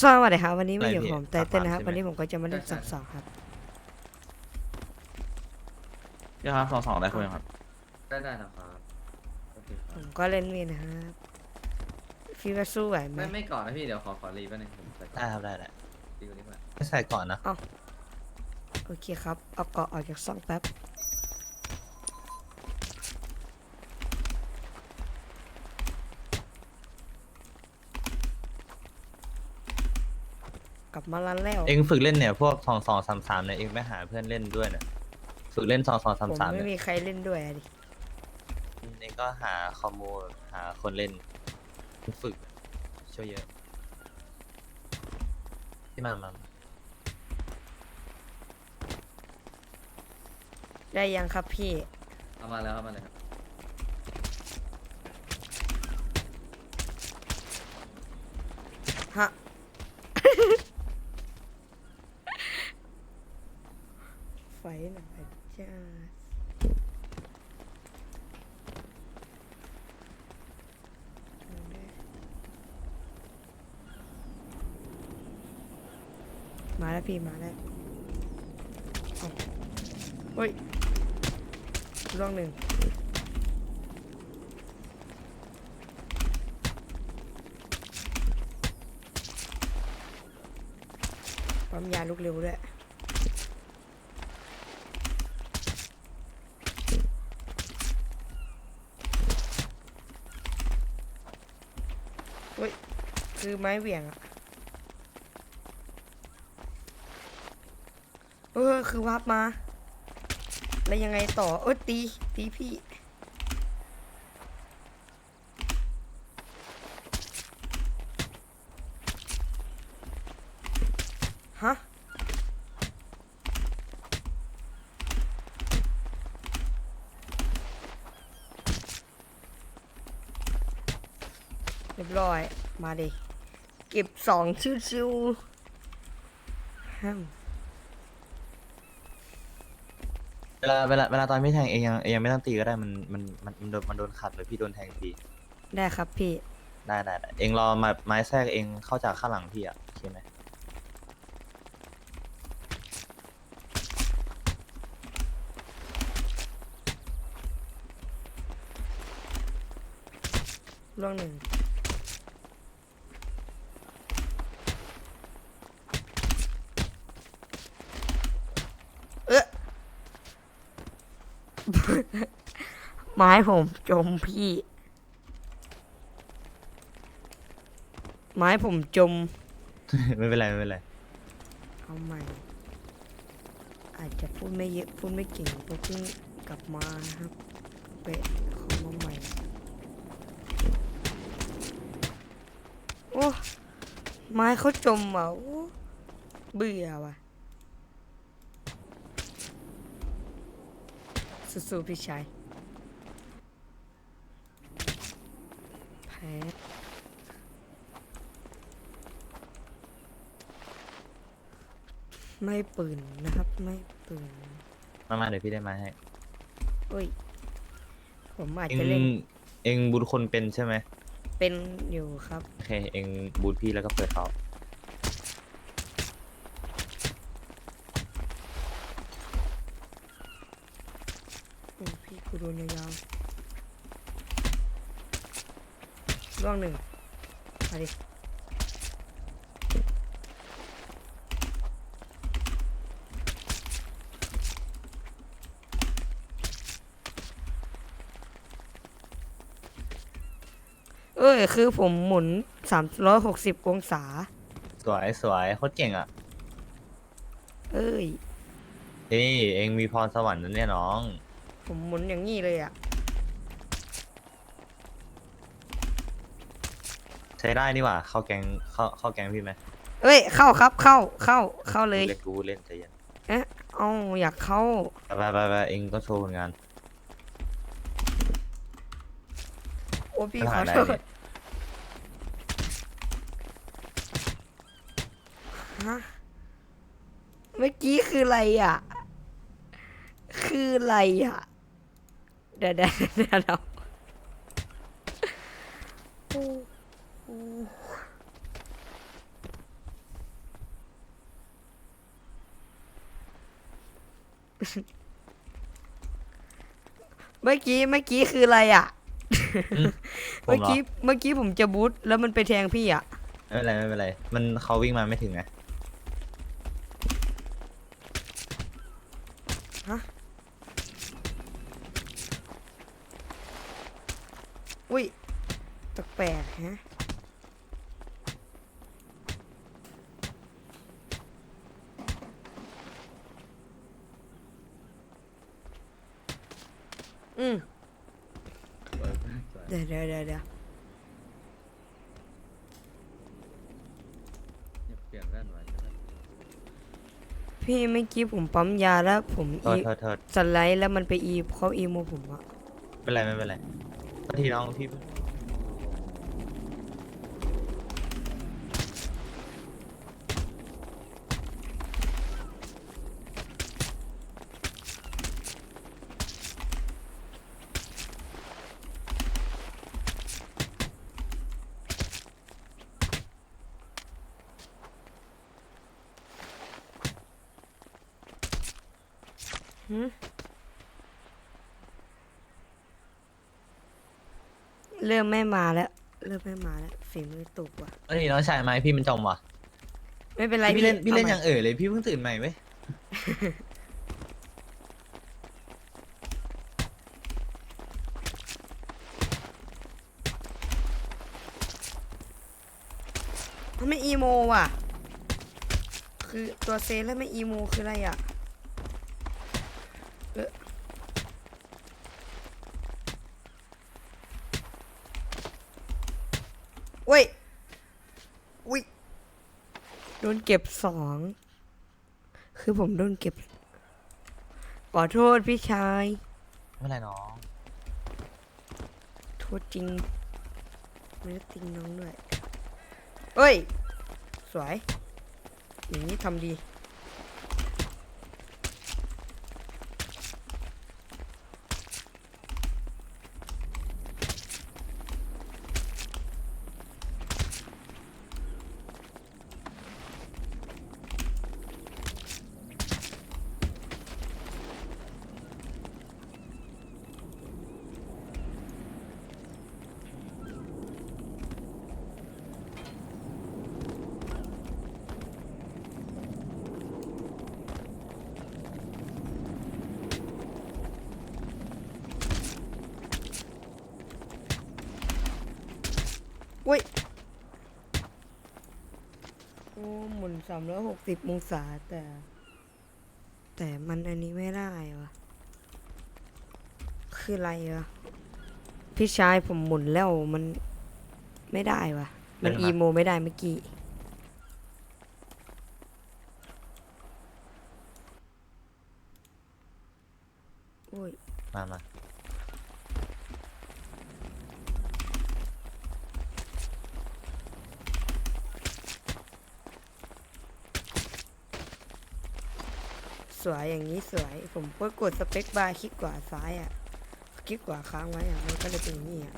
สวัสดีครับวันนี้มาอยู่อะไรพี่กับผมไตเติ้ลนะครับสามสามวันนี้ใช่ไหมผมก็จะมาเล่นสับสองครับเดี๋ยวครับสองสองได้คุยครับ ได้ได้นะครับโอเคคผรับมก็เล่นมีดนะครับพี่ว่าสู้ไหวไหมไม่ไม่ก่อนนะพี่เดี๋ยวขอขอรีแป๊บนึงผมใส่ก่อนได้ครับได้ได้รีก่อนดีกว่าไม่ใส่ก่อนนะ โอเคครับเอาเกาะออกจากซองแป๊บ ลับมาลันแล้วเองฝึกเล่นเนี่ยพวกสองสองสามสามเนี่ยเองไม่หาเพื่อนเล่นด้วยเนี่ยฝึกเล่นสองสองสามผมสามไม่เนี่ยมีใครเล่นด้วยอะดิเองก็หาคอมมูหาคนเล่น ฝึกช่วยเยอะที่มามาได้ยังครับพี่เอามาแล้วครับมาเลยครับฮะ ไหน่อยจ้ามาแล้วพี่มาแล้วเอาเฮ้ยร่องหนึ่งปั๊มยาลุกเร็วด้วย เฮ้ย คือไม้เหวี่ยงอะเออคือวับมา แล้วยังไงต่อ เออตี ตีพี่ ฮะ เรียบร้อย มาดิ เก็บสองชิวๆห้ามเวลาเวลาเวลาตอนไม่แทงเองยังเองยังไม่ต้องตีก็ได้มันมันมันมันโดนมันโดนขัดเลยพี่โดนแทงทีได้ครับพี่ ได้ได้ได้เองรอมาไม้แทรกเองเข้าจากข้างหลังพี่อะโอเคไหมร่วงหนึ่ง เอ๊ะ ไม้ผมจมพี่ ไม้ผมจม ไม่เป็นไรไม่เป็นไร เอาใหม่ อาจจะพูดไม่เยอะพูดไม่เก่งเพราะเพิ่งกลับมานะครับเปะเข้ามาใหม่ โอ้ ไม้เขาจมอะโอ้เบื่อว่ะ สู้ๆพี่ชายแพ้ไม่ปืนนะครับ ไม่ปืนมามาเดี๋ยวพี่ได้ไม้ให้ เอ้ย ผมอาจเองจะเล่นเองบูทคนเป็นใช่ไหมเป็นอยู่ครับ โอเค เองบูทพี่แล้วก็เปิดเขา โอ้พี่กู โดนยาวๆร่วงหนึ่งมาดิเอ้ย คือผมหมุนสามร้อยหกสิบองศา สวยสวยโคตรเก่งอะ เอ้ย เอ้ยเองมีพรสวรรค์นะเนี่ยน้อง ผมหมุนอย่างนี้เลยอะใช้ได้นี่หว่า เข้าแกงเข้าเข้าแกงพี่ไหมเอ้ย เข้าครับเข้าเข้าเข้าเลยเล่นกูเล่นใจเย็นเอ๊ะเอาอยากเข้าไปไปไปไปเองก็โชว์ผลงานโอ้พี่ปัญขหาอได้โทษเนี่ยฮะเมื่อกี้คืออะไรอะ คืออะไรอะ เดี๋ยวเดี๋ยวเดี๋ยวเมื่อกี้เมื่อกี้คืออะไรอะ เมื่อกี้เมื่อกี้ผมจะบูทแล้วมันไปแทงพี่อะ ไม่เป็นไรไม่เป็นไร มันเขาวิ่งมาไม่ถึงไงฮะ อุ้ยแปลกๆฮะอืมสวยสวยเดี๋ยวเดี๋ยวเดี๋ยวเดี๋ยวเนี่ยเปลี่ยนแว่นไว้ใช่ไหมพี่เมื่อกี้ผมปั๊มยาแล้วผมโทอีษโทษโทษสไลด์แล้วมันไปอีเขาอีโมผมอะ ไม่เป็นไรไม่เป็นไรบาง ทีน้องพี่ เริ่มไม่มาแล้ว เริ่มไม่มาแล้วฝีมือตกว่ะบางทีน้องชายไหมพี่มันจมว่ะไม่เป็นไรพี่เล่นพี่เล่นอาอใหม่ย่างเอ่ยเลยพี่เพิ่งตื่นใหม่เว้ยมันไม่อีโมว่ะ คือตัวเซนแล้วไม่อีโมคืออะไรอะ เออ เว้ยอุ้ยโดนเก็บสองคือผมโดนเก็บขอโทษพี่ชายไม่เป็นไรน้อง โทษจริงไม่ได้ติงน้องด้วยเอ้ย สวย อย่างนี้ทำดี อุ้ย โอ้ห มุนสามร้อยหกสิบองศาแต่ แต่มันอันนี้ไม่ได้วะคืออะไรวะพี่ชายผมหมุนแล้วมันไม่ได้วะมันเป็นไงอีโมไม่ได้เมื่อกี้โอ้ย มามา สวยอย่างนี้สวย ผมก็กดสเปคบาร์คลิกขวาซ้ายอะ คลิกขวาค้างไว้อะ มันก็จะเป็นอย่างนี้อะ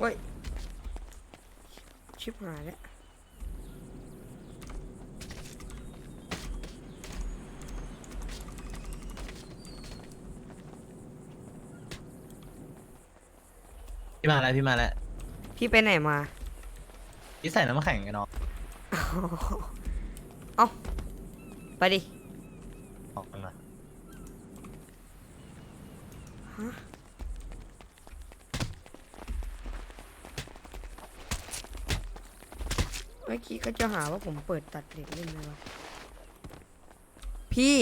โอ้ย ชิบหายแล้วพี่มาแล้วพี่มาแล้วพี่ไปไหนมา พี่ใส่น้ำแข็งไงน้องเอาไปดิ ออกกันมา เมื่อกี้ก็จะหาว่าผมเปิดตัดเหล็กเล่นไหมวะพี่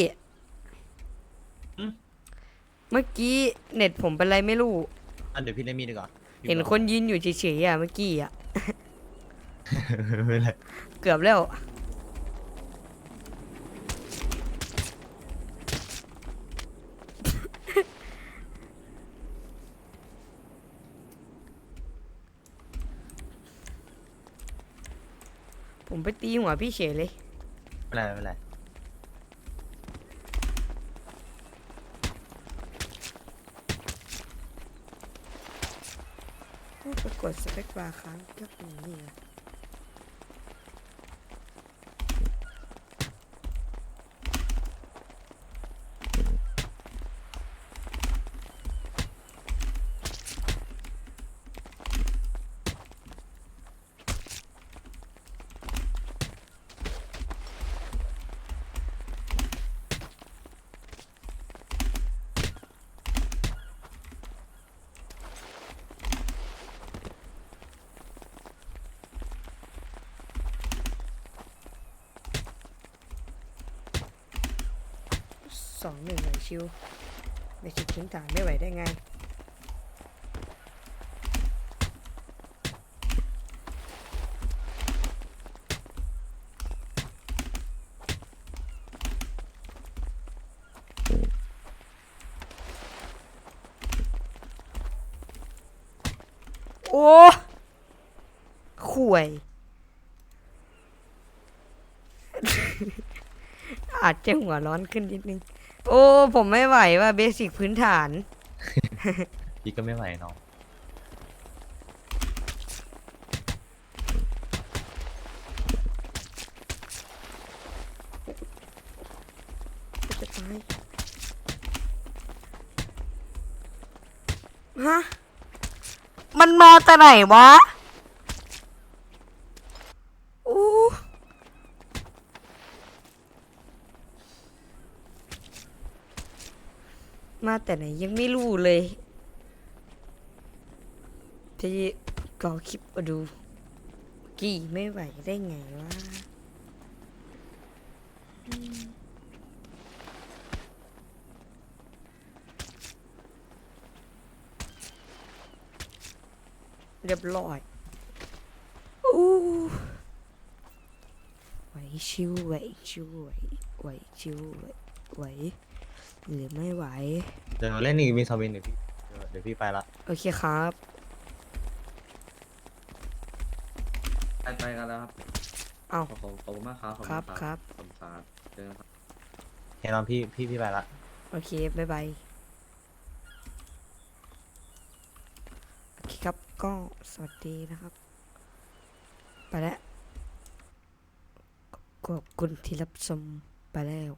เมื่อกี้เน็ตผมเป็นไรไม่รู้อะเดี๋ยวพี่เล่นมีดดีกว่าเห็นคนยืนอยู่เฉยๆอะเมื่อกี้อะ ไม่เป็นไร เกือบแล้ว ผมไปตีหัวพี่เฉยเลยไม่เป็นไรไม่เป็นไรโอ้ไปกดสเปคบาร์ค้างก็เป็นอย่างนี่อะ สองหนึ่งไหวชิวไม่ชิดพื้นฐานไม่ไหวได้ไงโอ้ข่วย อาจจะหัวร้อนขึ้นนิดนึง โอ้ผมไม่ไหวว่าเบสิกพื้นฐาน พี่ก็ไม่ไหวน้องจะตายฮะ มันมาแต่ไหนวะอู้ มาแต่ไหนยังไม่รู้เลยที่ก็คลิปมาดูกี่ไม่ไหวได้ไงวะเรียบร้อยอู้ไหวชิวไหวชิวไหวไหวชิวไหวไหวหรือไม่ไหว เดี๋ยวเล่นอีกมีสวินเดี๋ยวพี่เดี๋ยวเดี๋ยวพี่ไปละโอเคครับ ไปไปกันแล้วครับเอาขอบคุณขอบคุณมากครับขอณครับมากครับขอบคุณครับเจอกันครับเฮ้ยน้องพี่พี่พี่ไปละ โอเค บ๊ายบาย โอเคครับ ก็สวัสดีนะครับ ไปแล้วขอบคุณที่รับชมไปแล้ว